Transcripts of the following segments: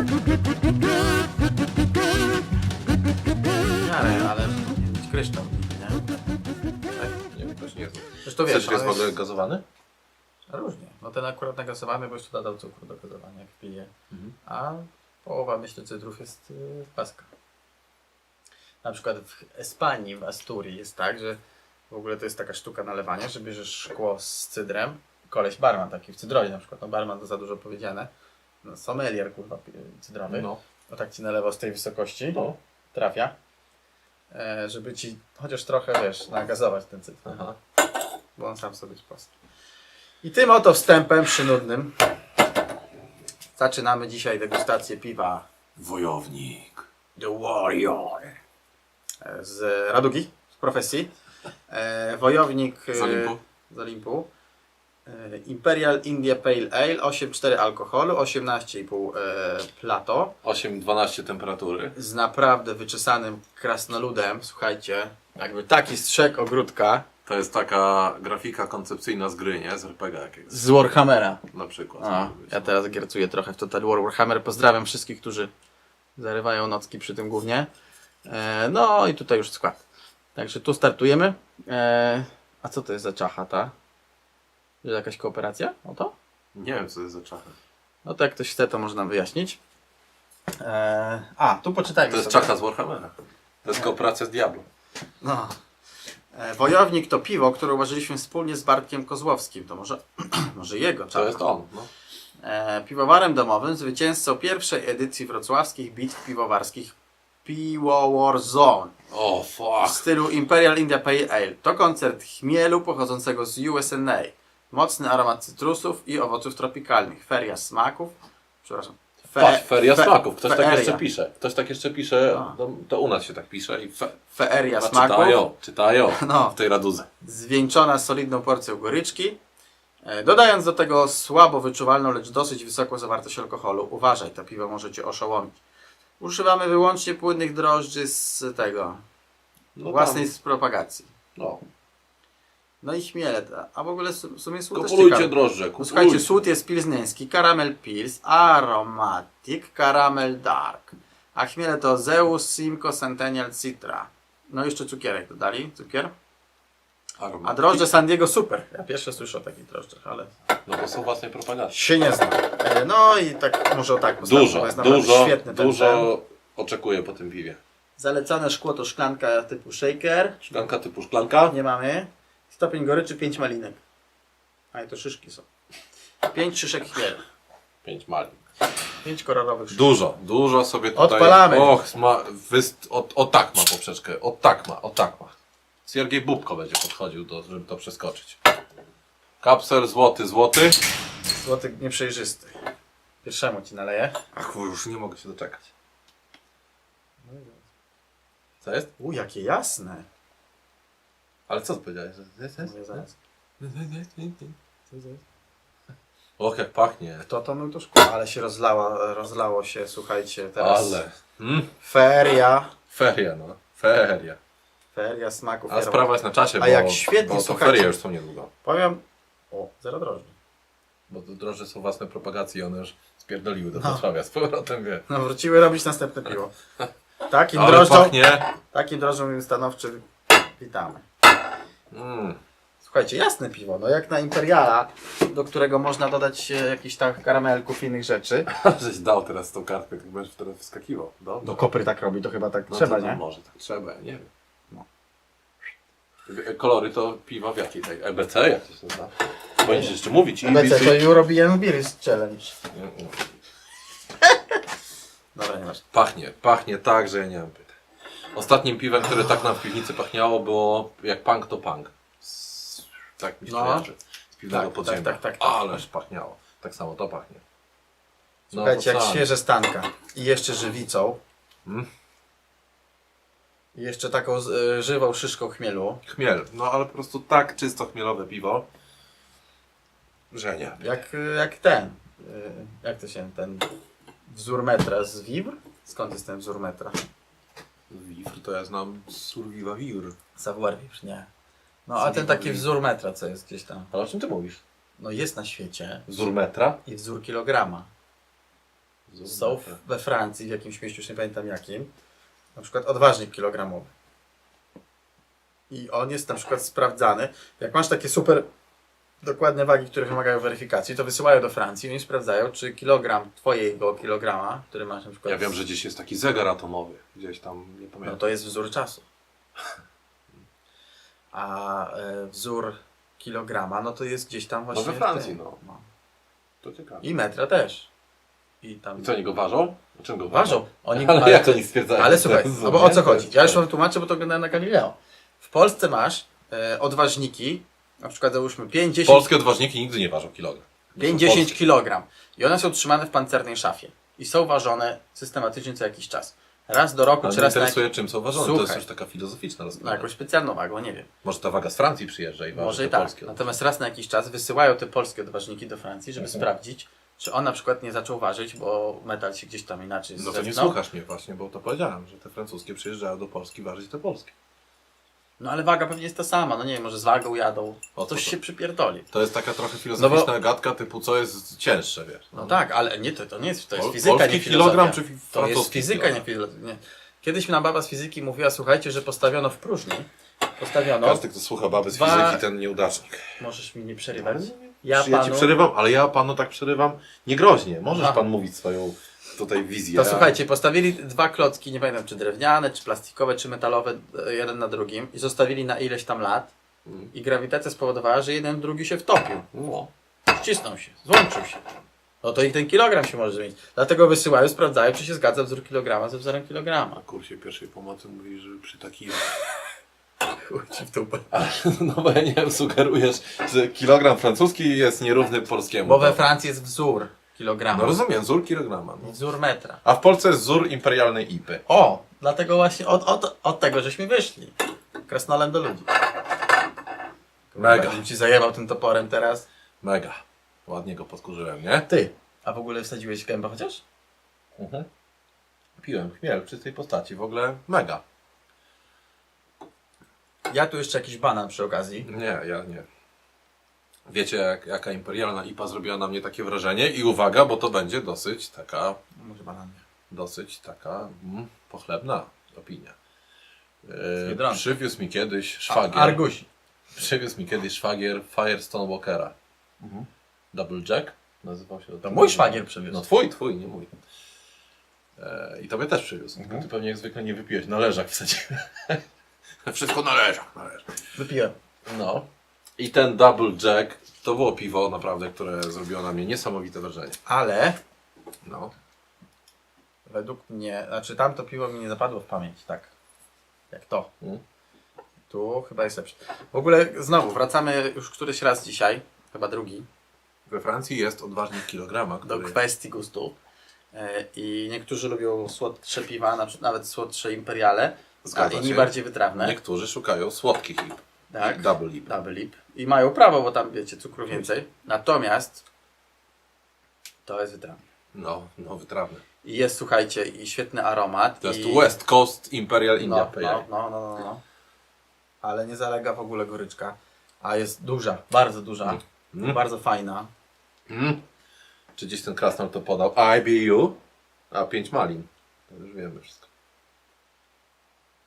W miarę, ale mieć kryształ, nie? Tak? Nie wiem, też nie znam. Zresztą wiesz, Chcesz jest on w ogóle gazowany? Różnie. No ten akurat nagasowany, bo jeszcze dodał cukru do gazowania, jak pije. A połowa, myślę, cytrów jest yy, paska. Na przykład w Espanii, w Asturii jest tak, że w ogóle to jest taka sztuka nalewania, że bierzesz szkło z cydrem. Koleś barman taki w cydrowie na przykład. No barman to za dużo powiedziane. No, sommelier kurwa cydrowy. No. No tak ci nalewał z tej wysokości. No. Trafia. E, żeby ci chociaż trochę, wiesz, nagazować ten cydr. Aha. Bo on sam sobie sposób. I tym oto wstępem przynudnym zaczynamy dzisiaj degustację piwa Wojownik. The Warrior e, z Radugi, z profesji. E, wojownik e, Z Olimpu. z Olimpu. E, Imperial India Pale Ale, 8,4 alkoholu, 18,5 e, plato. 8-12 temperatury. Z naprawdę wyczesanym krasnoludem, słuchajcie, jakby taki strzek ogródka To jest taka grafika koncepcyjna z gry, nie? Z RPG jakiegoś. z Warhammera. Na przykład. A, ja teraz giercuję trochę w Total War Warhammer. Pozdrawiam wszystkich, którzy zarywają nocki przy tym głównie. E, no i tutaj już skład. Także tu startujemy. E, a co to jest za czacha ta? Że jakaś kooperacja? O to? Nie wiem, co to jest za czachy. No to jak ktoś chce, to można wyjaśnić. E, a, tu poczytajmy To jest sobie. czacha z Warhammera. To jest kooperacja z Diablo. No. E, Wojownik to piwo, które uważaliśmy wspólnie z Bartkiem Kozłowskim. To może, może jego To czacha. jest on. No. E, piwowarem domowym, zwycięzcą pierwszej edycji wrocławskich bitw piwowarskich Piwowar Zone O, w fuck. stylu Imperial India Pale Ale. To koncert chmielu pochodzącego z USA. Mocny aromat cytrusów i owoców tropikalnych. Feria smaków. Przepraszam. Fe, Patrz, feria fe- smaków. Ktoś tak feeria. jeszcze pisze. Ktoś tak jeszcze pisze. A. To, u nas się tak pisze i fe, Feeria a smaków. czytają, czytają No. w tej radudze. zwieńczona solidną porcją goryczki, e, dodając do tego słabo wyczuwalną, lecz dosyć wysoką zawartość alkoholu. Uważaj, to piwo może Cię oszołomić. Używamy wyłącznie płynnych drożdży z tego, No własnej z propagacji. no. No i chmiele, ta- a w ogóle w sumie słód Kupujcie drożdże, No, kupujcie. słuchajcie, słód jest pilzneński, karamel pils, aromatic, karamel dark. A chmiele to Zeus, Simcoe, Centennial, Citra. No i jeszcze cukierek dodali, cukier. Aromat. A drożdże San Diego super. Ja pierwsze słyszę o takich drożdżach, ale No bo są własnej propagacji. się nie znam. E, No i tak może o tak postawmy, bo Dużo, jest naprawdę dużo, świetny ten. dużo oczekuję po tym piwie. Zalecane szkło to szklanka typu shaker. Szklanka typu szklanka. Nie mamy. Stopień goryczy 5 malinek. A i to szyszki są. 5 szyszek chmielu. Pięć mali. 5 kolorowych szyszek. Dużo, dużo sobie tutaj. Odpalamy. Och, ma, wyst, o, o tak ma poprzeczkę. O tak ma, o tak ma. Siergiej Bubko będzie podchodził, do, żeby to przeskoczyć. Kapsel złoty, złoty. Złoty nieprzejrzysty. Pierwszemu ci naleję. Ach, już nie mogę się doczekać. Co jest? U, jakie jasne. Ale co powiedziałeś? że- jest, jest? Mówię zaraz. Och, jak pachnie. Kto to mył to szkło? Ale się rozlała, rozlało się, słuchajcie, teraz. Ale. Hmm? Feria. Feria, no. Feria. Feria smaków. A sprawa jest na czasie, A bo, jak świetnie, bo to słuchajcie. ferie już są niedługo. Powiem. O, zero drożdży. Bo to drożdże są własne propagacji, one już spierdoliły do No. Wrocławia z powrotem, wie. No, wróciły robić następne piwo. Takim Ale drożdżą, pachnie. takim drożdżą im stanowczy witamy. Mm. Słuchajcie, jasne piwo, no jak na Imperiala, do którego można dodać e, jakiś tam karamelków i innych rzeczy. Żeś dał teraz tą kartkę, tak będziesz teraz wskakiwał. Dobrze. Do kopry tak robi, to chyba tak No trzeba, to, no nie? Może tak trzeba, nie wiem. No. Kolory to piwa w jakiej tej? EBC? Jak to się nazywa? Będziesz jeszcze mówić. EBC to. European Beers Challenge. Dobra, nie masz. Pachnie, pachnie tak, że ja nie mam pytań. Ostatnim piwem, które tak nam w piwnicy pachniało, było jak punk to punk. Tak mi się No. kojarzy. Z piwnego Tak, podziemia. tak, tak, tak, tak. Ależ pachniało. Tak samo to pachnie. No, Słuchajcie, jak świeże stanka. I jeszcze żywicą. Mm. I jeszcze taką y, żywą szyszką chmielu. Chmiel. No ale po prostu tak czysto chmielowe piwo, że nie. Jak, jak ten. y, Jak to się ten wzór metra z Vibr? Skąd jest ten wzór metra? Wifr to ja znam Surviva Vivr. Savoir Vibr, nie. No a ten taki wzór metra, co jest gdzieś tam. Ale o czym ty mówisz? No jest na świecie. Wzór metra? I wzór kilograma. Wzór są metra. we Francji, w jakimś mieście, już nie pamiętam jakim, na przykład odważnik kilogramowy. I on jest na przykład sprawdzany. Jak masz takie super dokładne wagi, które wymagają weryfikacji, to wysyłają do Francji i oni sprawdzają, czy kilogram twojego kilograma, który masz na przykład... Ja wiem, że gdzieś jest taki zegar atomowy. Gdzieś tam, nie No pamiętam. to jest wzór czasu. A e, wzór kilograma, no to jest gdzieś tam właśnie... we w Francji, tym. no. To ciekawe. I metra też. I tam... I co, oni go ważą? O czym go Ważą. Oni, Ale, jak oni stwierdzają? Ale słuchaj, to no bo o co nie? chodzi? To Ja już wam tłumaczę, bo to oglądałem na Galileo. W Polsce masz e, odważniki, na przykład załóżmy 5-10 Polskie odważniki nigdy nie ważą kilogram. To są 5-10 polskie. kg. I one są trzymane w pancernej szafie. I są ważone systematycznie co jakiś czas. Raz do roku, Ale czy mnie raz na, interesuje, czym są ważone. To jest już taka filozoficzna na rozprawa. jakąś specjalną wagę, nie wiem. Może ta waga z Francji przyjeżdża i waży Może te i tak. polskie. Natomiast raz na jakiś czas wysyłają te polskie odważniki do Francji, żeby Mhm. sprawdzić, czy on na przykład nie zaczął ważyć, bo metal się gdzieś tam inaczej No to nie słuchasz mnie właśnie, bo to powiedziałem, że te francuskie przyjeżdżają do Polski ważyć te polskie. No ale waga pewnie jest ta sama, no nie wiem, może z wagą jadą. O co Coś to? się przypierdoli. To jest taka trochę filozoficzna No gadka typu co jest cięższe, wiesz. No tak, ale nie, to, to nie jest, to jest Pol- fizyka, polski nie filozofia. kilogram czy fi- To jest francuski fizyka, kilogram? nie filozofia. Nie. Kiedyś mi nam baba z fizyki mówiła, słuchajcie, że postawiono w próżni, postawiono, Każdy, kto słucha baby z Dwa- fizyki, ten nieudacznik. możesz mi nie przerywać, Ja, ja ja ci panu, przerywam, ale ja panu tak przerywam niegroźnie. Możesz Aha. pan mówić swoją tutaj wizję. to słuchajcie, postawili dwa klocki, nie pamiętam czy drewniane, czy plastikowe, czy metalowe, e, jeden na drugim i zostawili na ileś tam lat Mm. i grawitacja spowodowała, że jeden drugi się wtopił, No. ścisnął się, złączył się. No to i ten kilogram się może zmienić. Dlatego wysyłają, sprawdzają, czy się zgadza wzór kilograma ze wzorem kilograma. Na kursie pierwszej pomocy mówi, że przy takiej... Chuj ci w dupę. No bo ja nie wiem, sugerujesz, że kilogram francuski jest nierówny polskiemu. Bo we Francji jest wzór kilograma. No rozumiem, wzór kilograma. No. Wzór metra. A w Polsce jest wzór imperialnej IPy. O! Dlatego właśnie od, od, od tego żeśmy wyszli. Krasnolem do ludzi. Mega. Bym ci zajebał tym toporem teraz. Mega. Ładnie go podkurzyłem, nie? Ty. A w ogóle wsadziłeś gębę chociaż? Mhm. Piłem chmiel przy tej postaci. W ogóle mega. Ja tu jeszcze jakiś banan przy okazji. Nie, ja nie. Wiecie, jak, jaka imperialna IPA zrobiła na mnie takie wrażenie? I uwaga, bo to będzie dosyć taka, Może banan nie. dosyć taka mm, pochlebna opinia. Yy, Biedronki. przywiózł mi kiedyś szwagier. Argusi. Przywiózł mi kiedyś szwagier Firestone Walkera. Double Jack nazywał się. To mój szwagier przywiózł. No twój, twój, nie mój. E, I tobie też przywiózł. Mhm. Ty pewnie jak zwykle nie wypiłeś. Na leżak wsadziłem. Wszystko na leżak, na leżak. Wypiłem. No. I ten Double Jack to było piwo naprawdę, które zrobiło na mnie niesamowite wrażenie. Ale No. według mnie, znaczy tamto piwo mi nie zapadło w pamięć, tak. Jak to. Mm. Tu chyba jest lepsze. W ogóle znowu wracamy już któryś raz dzisiaj, chyba drugi, We Francji jest odważnik kilograma, do który... kwestii gustu. E, I niektórzy lubią słodsze piwa, na przykład nawet słodsze imperiale, a Zgadza inni się. bardziej wytrawne. Niektórzy szukają słodkich ip. Tak. Double ip. Double lip. I mają prawo, bo tam wiecie, cukru więcej. Natomiast to jest wytrawne. No, no wytrawny. I jest, słuchajcie, i świetny aromat. To jest i... West Coast Imperial India no, Pale no, Ale. no, no, no, no. Ale nie zalega w ogóle goryczka. A jest duża, bardzo duża. Mm. Bardzo fajna. Mm. Czy gdzieś ten krasnal to podał? IBU? A, 5 malin. To już wiemy wszystko.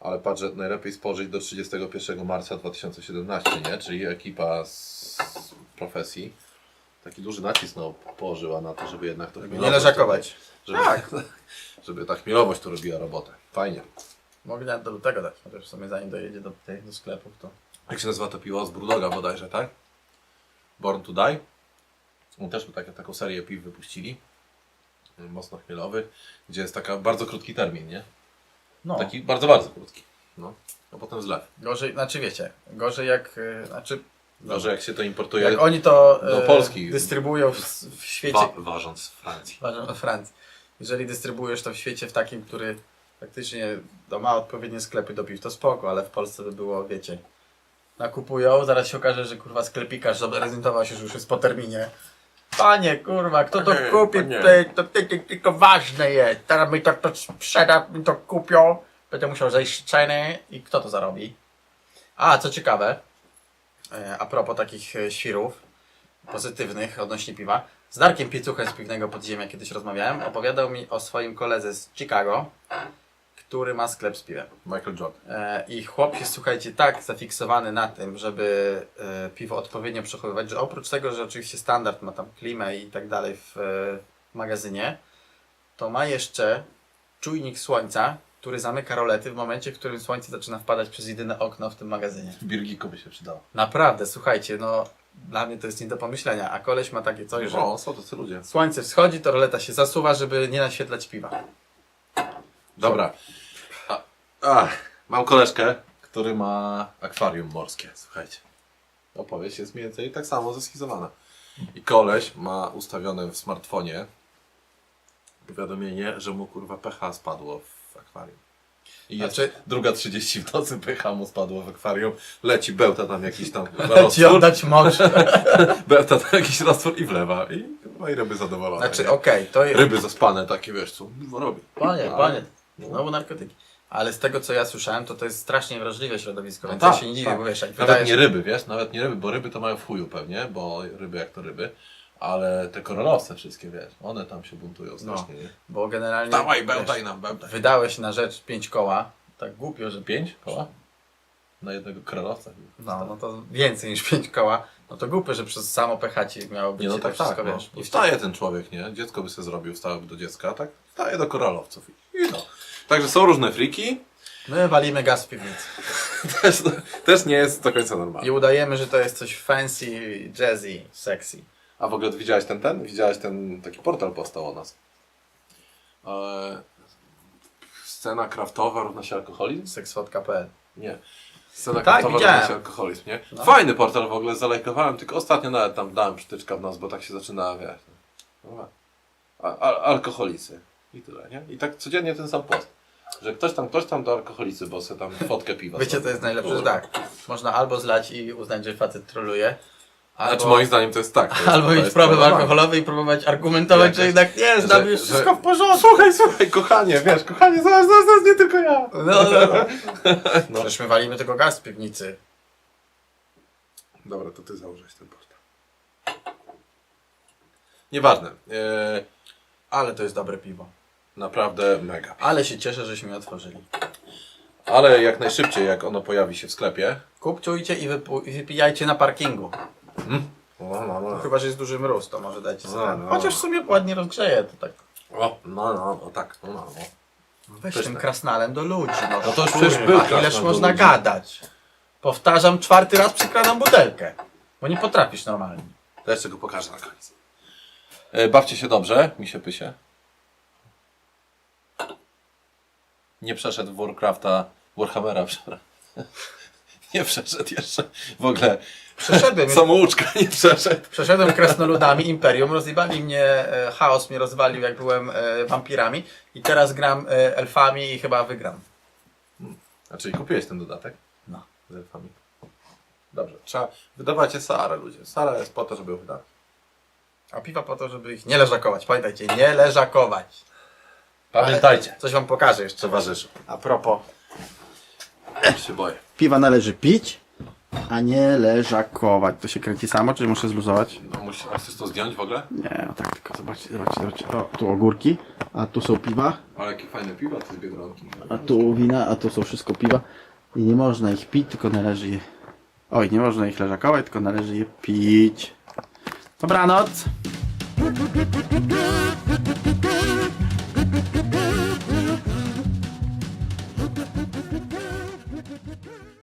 Ale patrz, że najlepiej spożyć do 31 marca 2017, nie? Czyli ekipa z profesji taki duży nacisk no, położyła na to, żeby jednak to chmielowość nie leżakować. Żeby, Tak. żeby ta chmielowość to robiła robotę. Fajnie. Mogę nawet do tego dać, chociaż w sumie zanim dojedzie do, tej, do sklepów, to... Jak się nazywa to piwo? Z Brudoga bodajże, tak? Born to Die. Oni też tak, taką serię piw wypuścili. Mocno chmielowych. Gdzie jest taka bardzo krótki termin, nie? No, Taki bardzo, bardzo krótki. No. A potem zlew. gorzej, znaczy wiecie, gorzej jak, y, znaczy... Może jak się to importuje, Jak oni to do e, Polski. dystrybuują w, w świecie, wa ważąc z Francji. Uważam o Francji. Jeżeli dystrybuujesz to w świecie w takim, który faktycznie no, ma odpowiednie sklepy do piw, to spoko, ale w Polsce by było, wiecie, nakupują, zaraz się okaże, że kurwa sklepikarz zorientował się, że już jest po terminie. Panie, kurwa, kto to Panie, kupi? panie. Ty, to ty, ty, tylko ważne jest. Teraz mi to, to sprzeda, mi to kupią. Będę musiał zejść ceny i kto to zarobi? A, co ciekawe, e, a propos takich e, świrów pozytywnych odnośnie piwa, z Darkiem Piecuchem z Piwnego Podziemia kiedyś rozmawiałem, opowiadał mi o swoim koledze z Chicago, który ma sklep z piwem. Michael Jordan. E, I chłop jest, słuchajcie, tak zafiksowany na tym, żeby e, piwo odpowiednio przechowywać, że oprócz tego, że oczywiście standard ma tam klimę i tak dalej w e, magazynie, to ma jeszcze czujnik słońca, który zamyka rolety w momencie, w którym słońce zaczyna wpadać przez jedyne okno w tym magazynie. Birgiku by się przydało. Naprawdę, słuchajcie, no dla mnie to jest nie do pomyślenia, a koleś ma takie coś, że O, są tacy ludzie. słońce wschodzi, to roleta się zasuwa, żeby nie naświetlać piwa. Dobra. A, a, mam koleżkę, który ma akwarium morskie. Słuchajcie. Opowieść jest mniej więcej tak samo zeschizowana. I koleś ma ustawione w smartfonie powiadomienie, że mu kurwa pH spadło w akwarium. I jest Znaczy- druga 30 w nocy, pH mu spadło w akwarium, leci, bełta tam jakiś tam kurwa, Ci roztwór, oddać mocz. bełta tam jakiś roztwór i wlewa. I, kurwa, i ryby zadowolone. Znaczy, nie? okej, to jest... Ryby zaspane takie, wiesz co, kurwa robi. Panie, panie, znowu narkotyki. Ale z tego co ja słyszałem, to to jest strasznie wrażliwe środowisko, No więc tak, ja się nie dziwię, tak. bo wiesz, jak Nawet nie ryby, wiesz, nawet nie ryby, bo ryby to mają w chuju pewnie, bo ryby jak to ryby, ale te koralowce wszystkie, wiesz, one tam się buntują strasznie, nie? bo generalnie Dawaj, bełtaj nam, bełtaj. wydałeś na rzecz pięć koła, tak głupio, że Pięć koła? Na jednego koralowca? no, no to więcej niż pięć koła, no to głupio, że przez samo pH ci miało być Nie no tak, to wszystko, tak, wiesz. no. I wstaje ten człowiek, nie? Dziecko by sobie zrobił, wstałby do dziecka, tak? Wstaje do koralowców i, i no. Także są różne friki, My walimy gaz w piwnicy też, też nie jest do końca normalne. i udajemy, że to jest coś fancy, jazzy, sexy. A w ogóle widziałeś ten, ten? Widziałeś ten, taki portal powstał o nas. E, scena kraftowa równa się alkoholizm? Seksfotka.pl Nie. Scena Tak, kraftowa równa widziałem. się alkoholizm, nie? No. Fajny portal w ogóle, zalajkowałem, tylko ostatnio nawet tam dałem przytyczka w nos, bo tak się zaczyna, wiesz. No, a, a, alkoholicy. I tyle, nie? I tak codziennie ten sam post. Że ktoś tam, ktoś tam do alkoholicy, bo se tam fotkę piwa Wiecie, to jest najlepsze, że tak, można albo zlać i uznać, że facet troluje, albo... Znaczy moim zdaniem to jest tak. To jest, Albo to mieć problem alkoholowy i próbować argumentować, że jednak nie, z że- nami jest że- wszystko w porządku. Słuchaj, słuchaj, kochanie, wiesz, kochanie, zobacz, zobacz, zobacz, nie tylko ja. No, no, no. No. Przecież my walimy tylko gaz z piwnicy. Dobra, to ty założyłeś ten portal. Nieważne. E, Ale to jest dobre piwo. Naprawdę mega. Ale się cieszę, żeśmy je otworzyli. Ale jak najszybciej, jak ono pojawi się w sklepie. Kupczujcie i, wypu- i wypijajcie na parkingu. No, no, no. Chyba, że jest duży mróz, to może dajcie sobie. No, no. Chociaż w sumie ładnie rozgrzeje to tak. O, no, no, no, tak, no, no, no. Weź Też tym tak. krasnalem do ludzi. No, No to już przecież był krasnal Ileż do można ludzi. gadać. Powtarzam, czwarty raz przykradam butelkę. Bo nie potrafisz normalnie. To jeszcze go pokażę na koniec. E, bawcie się dobrze, mi się pysie. Nie przeszedł Warcrafta, Warhammera, przepraszam. Nie przeszedł jeszcze. W ogóle Przeszedłem, samouczka nie przeszedł. Przeszedłem krasnoludami, Imperium, rozjebali mnie, e, chaos mnie rozwalił jak byłem e, wampirami i teraz gram e, elfami i chyba wygram. A czyli kupiłeś ten dodatek? No. Z elfami. Dobrze. Trzeba wydawać Sarę, ludzie. Sara jest po to, żeby ją wydawać. A piwa po to, żeby ich nie leżakować. Pamiętajcie, nie leżakować. Pamiętajcie. Coś wam pokażę jeszcze. Towarzyszu. A propos. się boję. Piwa należy pić, a nie leżakować. To się kręci samo, czy muszę zluzować? No, musisz, a chcesz to zdjąć w ogóle? Nie, no tak tylko zobaczcie, zobaczcie, zobaczcie. O, tu ogórki, a tu są piwa, Ale jakie fajne piwa to z Biedronki. a tu wina, a tu są wszystko piwa. I nie można ich pić, tylko należy je... Oj, nie można ich leżakować, tylko należy je pić. Dobranoc!